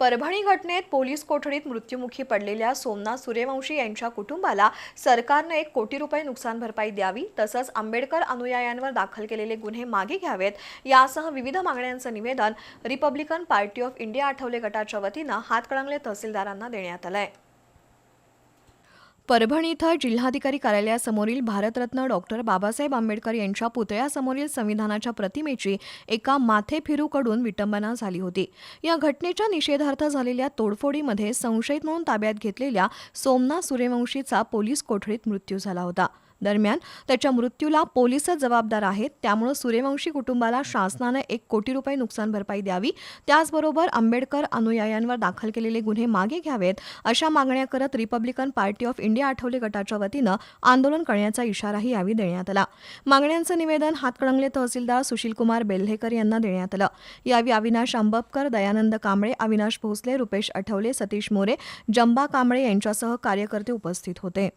परभणी घटनेत पोलीस कोठडीत मृत्युमुखी पडलेल्या सोमनाथ सूर्यवंशी यांच्या कुटुंबाला सरकारनं एक कोटी रुपये नुकसान भरपाई द्यावी तसंच आंबेडकर अनुयायांवर दाखल केलेले गुन्हे मागे घ्यावेत यासह विविध मागण्यांचं निवेदन republican party of India Athawale गटाच्या वतीनं हातकणंगले तहसीलदारांना देण्यात आलं आहे परभणी इथं जिल्हाधिकारी कार्यालयासमोरील भारतरत्न डॉक्टर बाबासाहेब आंबेडकर यांच्या पुतळ्यासमोरील संविधानाच्या प्रतिमेची एका माथेफिरूकडून विटंबना झाली होती. या घटनेच्या निषेधार्थ झालेल्या तोडफोडीमध्ये संशयित म्हणून ताब्यात घेतलेल्या सोमनाथ सूर्यवंशीचा पोलीस कोठडीत मृत्यू झाला होता. दरम्यान त्याच्या मृत्यूला पोलीसच जबाबदार आहेत. त्यामुळे सूर्यवंशी कुटुंबाला शासनानं एक कोटी रुपये नुकसान भरपाई द्यावी. त्याचबरोबर आंबेडकर अनुयायांवर दाखल केलेले गुन्हे मागे घ्यावेत अशा मागण्या करत republican party of India Athawale गटाच्या वतीनं आंदोलन करण्याचा इशाराही यावेळी देण्यात आला. मागण्यांचं निवेदन हातकणंगले तहसीलदार सुशीलकुमार बेल्हेकर यांना देण्यात आलं. यावेळी अविनाश आंबपकर दयानंद कांबळे अविनाश भोसले रुपेश आठवले सतीश मोरे जंबा कांबळे यांच्यासह कार्यकर्ते उपस्थित होते.